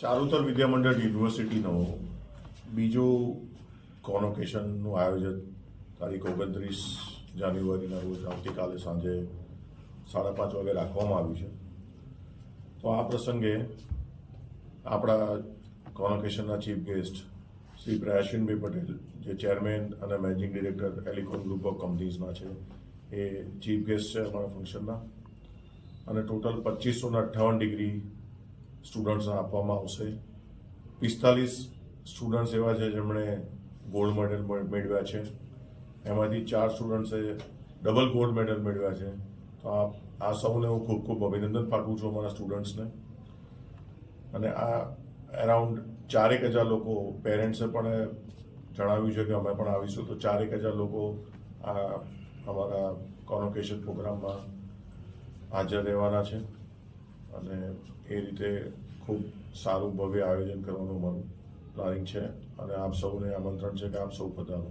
ચારુતર વિદ્યામંડળ યુનિવર્સિટીનો બીજું કોનોકેશનનું આયોજન તારીખ ઓગણત્રીસ જાન્યુઆરીના રોજ આવતીકાલે સાંજે સાડા પાંચ વાગે રાખવામાં આવ્યું છે. તો આ પ્રસંગે આપણા કોનોકેશનના ચીફ ગેસ્ટ શ્રી પ્રયાશિનભાઈ પટેલ, જે ચેરમેન અને managing director Alicon group of કંપનીઝના છે, એ ચીફ ગેસ્ટ છે અમારા ફંક્શનના. અને ટોટલ પચીસો ને અઠ્ઠાવન ડિગ્રી સ્ટુડન્ટ્સને આપવામાં આવશે. પિસ્તાલીસ સ્ટુડન્ટ્સ એવા છે જેમણે ગોલ્ડ મેડલ મેળવ્યા છે. એમાંથી ચાર સ્ટુડન્ટ્સે ડબલ ગોલ્ડ મેડલ મેળવ્યા છે. તો આ આ સૌને હું ખૂબ ખૂબ અભિનંદન પાઠવું છું અમારા સ્ટુડન્ટ્સને અને આ એરાઉન્ડ ચારેક હજાર લોકો પેરેન્ટ્સે પણ જણાવ્યું છે કે અમે પણ આવીશું. તો ચારેક હજાર લોકો આ અમારા કોનોકેશન પ્રોગ્રામમાં હાજર રહેવાના છે. અને એ રીતે ખૂબ સારું ભવ્ય આયોજન કરવાનું અમારું પ્લાનિંગ છે. અને આપ સૌને આમંત્રણ છે કે આપ સૌ પધારો.